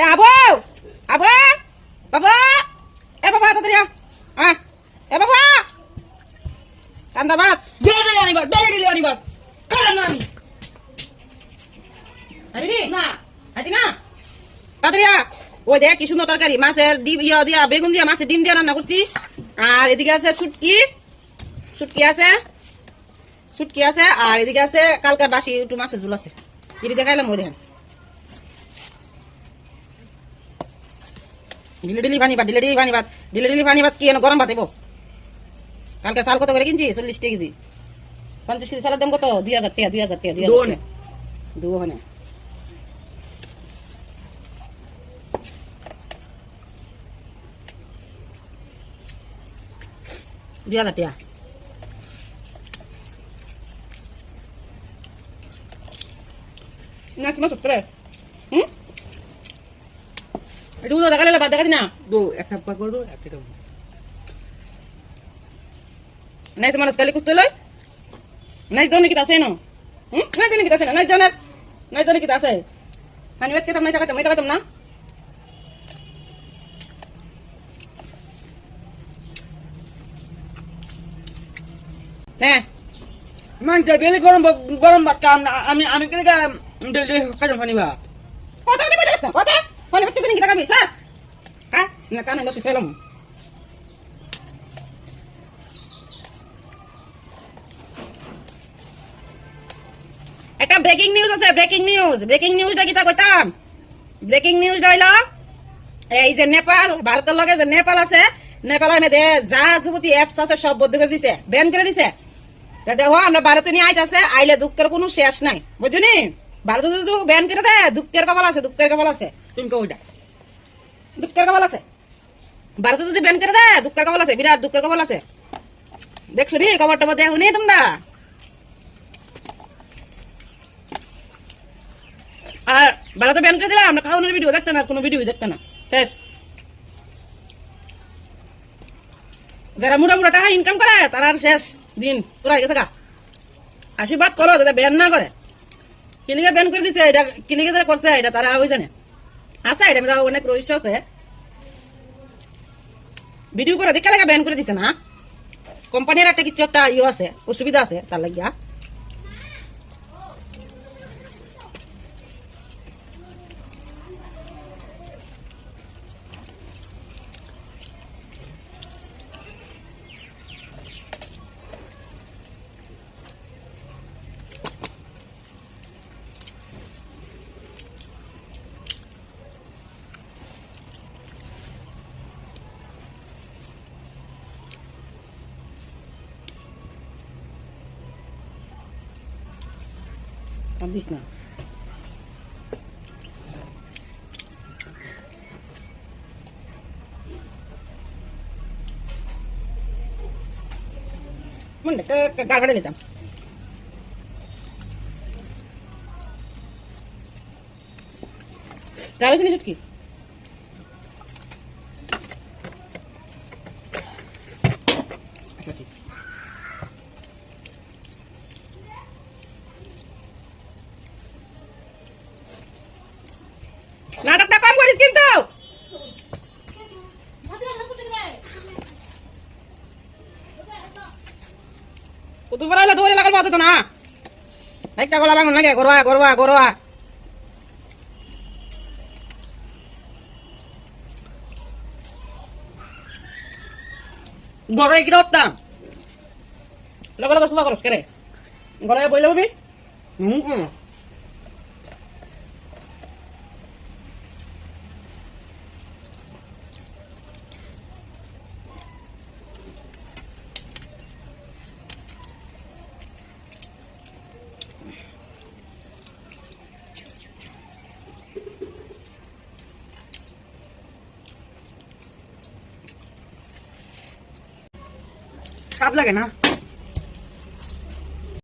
এ আবু! আবু! বাবা! এ বাবা তাড়াতাড়ি আ এ বাবা! ঠান্ডা ভাত ডেলি ডেলি আনিবার। কারণ আমি আবিনি না। আইতি না? তাড়াতাড়ি আ ওই দেখ কি সুন্দর তরকারি। মাছের ডিম ইয়া দিয়া বেগুন দিয়া মাছের ডিম দিয়া রান্না করছি। আর এদিকে আছে শুটকি। শুটকি আছে। শুটকি আছে। আর এদিকে আছে কালকার বাসি একটু মাছের ঝুল আছে। এটি দেখাইলাম ওই দেখেন। ডিলে ডিলি পানি ভাত ডিলে ডিলি পানি ভাত ডিলে ডিলি পানি ভাত কি এনে গরম ভাত এবো কালকে চাল কত করে কিনছি? চল্লিশ টাকা কেজি। পঞ্চাশ কেজি চালের দাম কত? দুই হাজার টাকা দুই হাজার টাকা দুই হাজার দোনে। টাকা। দুহনে। দুই হাজার টাকা। না তোমার সত্তর হুম? একটু বাদ দেখাতি না দো একটা পা করে একটা দাও নাই তোমার কালি কুস্তো লই নাই দোনে কিতা আছে ন? হুম? নাই দোনে কিতা আছে না? নাই জানার নাই দোনে কিতা আছে? হানি বাত কেতাম নাই তাকাতাম নাই তাকাতাম না? হ্যাঁ ডেলি গরম ভাত- গরম ভাত কাম আমি আমি কেন ডেলি কাজম ফানিবা কথা কথা কথা? কথা হানি বাত কেতাম কিতা কামি স্যার হ্যাঁ না কানে লসি ফেলাম একটা ব্রেকিং নিউজ আছে ব্রেকিং নিউজ ব্রেকিং নিউজটা কিতা কইতাম? ব্রেকিং নিউজ হইল, এই যে নেপাল, ভারতের লগে যে নেপাল আছে, নেপালের মধ্যে যা যুবতী অ্যাপস আছে সব বন্ধ করে দিছে ব্যান করে দিছে। দেখো, আমরা ভারতে নিয়ে আইতাছে আইলে দুঃখের কোনো শেষ নাই, বুঝলি? ভারতে যদি ব্যান করে দেয়, দুঃখের কপাল আছে, দুঃখের কপাল আছে। তুমি কইটা দুঃখের কপাল আছে? ভারতে যদি ব্যান করে দেয়, দুঃখের কপাল আছে, বিরাট দুঃখের কপাল আছে। দেখছ রে কবর টবর দেখো নি তোমরা? আর ভারতে ব্যান করে দিলাম, আমরা খাওয়ানোর ভিডিও দেখতে না কোনো ভিডিও দেখতে না। শেষ। যারা মুড়া মুড়া টাকা ইনকাম করে, তারা শেষ দিন। হয়ে গেছে গা। আশীর্বাদ করো, যাতে ব্যান না করে। কিনিকে ব্যান করে দিছে, এটা কিনিকে করছে, এটা তারা ওই জানে আছে এটা মধ্যে অনেক রহস্য আছে ভিডিও করে দেখে লাগে ব্যান করে দিছে না। কোম্পানির একটা কিছু একটা ইয়ে আছে, অসুবিধা আছে তার লাগিয়া। কান্দিস না। গাড়ে দিতাম। চালু ছিল চুটকি? নাটকটা কম করিস কিন্তু। কুতুব পাড়া দৌড়ে লাগাল তো না। একটা গলা বাঙন লাগে গরোয়া গরোয়া গরোয়া। গড়ে কি রত্তাম লগে লগে কেরে বইলে ববি হুম। স্বাদ লাগে না